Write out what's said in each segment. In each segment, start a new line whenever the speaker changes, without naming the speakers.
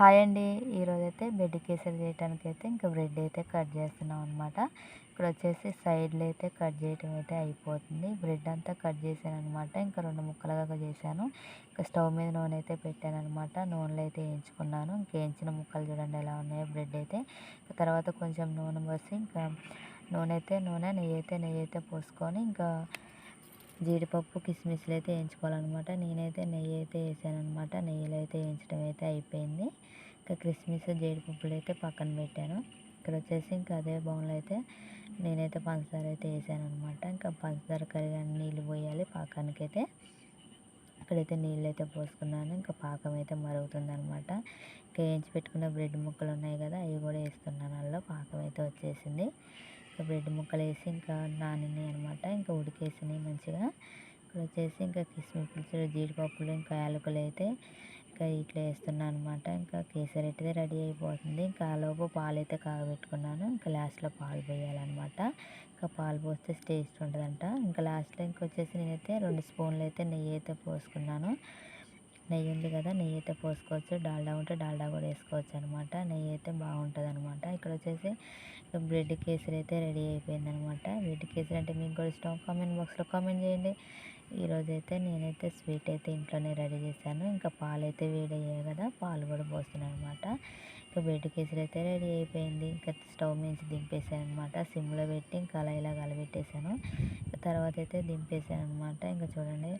Hi అండి. ఈరోజు అయితే బెడ్ కేసరి చేయడానికి అయితే ఇంకా బ్రెడ్ అయితే కట్ చేస్తున్నాం అనమాట ఇక్కడ వచ్చేసి సైడ్లో అయితే కట్ చేయటం అయితే అయిపోతుంది. బ్రెడ్ అంతా కట్ చేశాను అనమాట ఇంకా రెండు ముక్కలుగా చేశాను. ఇంకా స్టవ్ మీద నూనె అయితే పెట్టాను అనమాట నూనెలో అయితే వేయించుకున్నాను. ఇంకా వేయించిన ముక్కలు చూడండి ఎలా ఉన్నాయో బ్రెడ్ అయితే. తర్వాత కొంచెం నూనె పోసి ఇంకా నూనె అయితే నూనె నెయ్యి అయితే నెయ్యి అయితే పోసుకొని ఇంకా జీడిపప్పు కిస్మిస్లు అయితే వేయించుకోవాలన్నమాట. నేనైతే నెయ్యి అయితే వేసాను అనమాట నెయ్యిలో అయితే వేయించడం అయితే అయిపోయింది. ఇంకా కిస్మిస్ జీడిపప్పులు అయితే పక్కన పెట్టాను. ఇక్కడ వచ్చేసి ఇంకా అదే బౌన్లో అయితే నేనైతే పంచదార అయితే వేసాను అనమాట ఇంకా పంచదార కరిగా నీళ్ళు పోయాలి పాకానికి అయితే ఇక్కడైతే నీళ్ళు అయితే పోసుకున్నాను. ఇంకా పాకం అయితే మరుగుతుంది అనమాట ఇంకా వేయించి పెట్టుకున్న బ్రెడ్ ముక్కలు ఉన్నాయి కదా అవి కూడా వేస్తున్నాను అందులో. పాకం అయితే వచ్చేసింది. ఇంకా బ్రెడ్ ముక్కలు వేసి ఇంకా నానినాయి అనమాట ఇంకా ఉడికేసినాయి మంచిగా. ఇక్కడ వచ్చేసి ఇంకా కిస్మి పులుసులు జీడిపప్పులు ఇంకా యాలకులు అయితే ఇంకా ఇట్లా వేస్తున్నాను అనమాట ఇంకా కేసరి అయితే రెడీ అయిపోతుంది. ఇంకా ఆలోపు పాలు అయితే కాగబెట్టుకున్నాను. ఇంకా లాస్ట్లో పాలు పోయాలన్నమాట. ఇంకా పాలు పోస్తే టేస్ట్ ఉంటుందంట. ఇంకా లాస్ట్లో ఇంకొచ్చేసి నేనైతే రెండు స్పూన్లు అయితే నెయ్యి అయితే పోసుకున్నాను. నెయ్యి ఉంది కదా నెయ్యి అయితే పోసుకోవచ్చు. డాల్డా ఉంటే డాల్డా కూడా వేసుకోవచ్చు అనమాట. నెయ్యి అయితే బాగుంటుంది అనమాట ఇక్కడ వచ్చేసి బ్రెడ్ కేసరి అయితే రెడీ అయిపోయింది అనమాట బ్రెడ్ కేసరి అంటే మీకు కూడా ఇష్టం. కామెంట్ బాక్స్లో కామెంట్ చేయండి. ఈరోజు అయితే నేనైతే స్వీట్ అయితే ఇంట్లోనే రెడీ చేశాను. ఇంకా పాలు అయితే వేడయ్యాయి కదా పాలు కూడా పోస్తున్నాను అనమాట ఇంకా బ్రెడ్ కేసరి అయితే రెడీ అయిపోయింది. ఇంకా స్టవ్ మీద దింపేసాను అనమాట సిమ్లో పెట్టి ఇంకా అలా ఇలా కలబెట్టేశాను. తర్వాత అయితే దింపేసాను అనమాట ఇంకా చూడండి.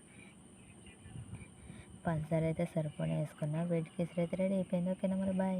పల్సర్ అయితే సరిపోని వేసుకున్నా. బ్రెడ్ కేసరి అయితే రెడీ అయిపోయింది. ఓకేనా మరి బాయ్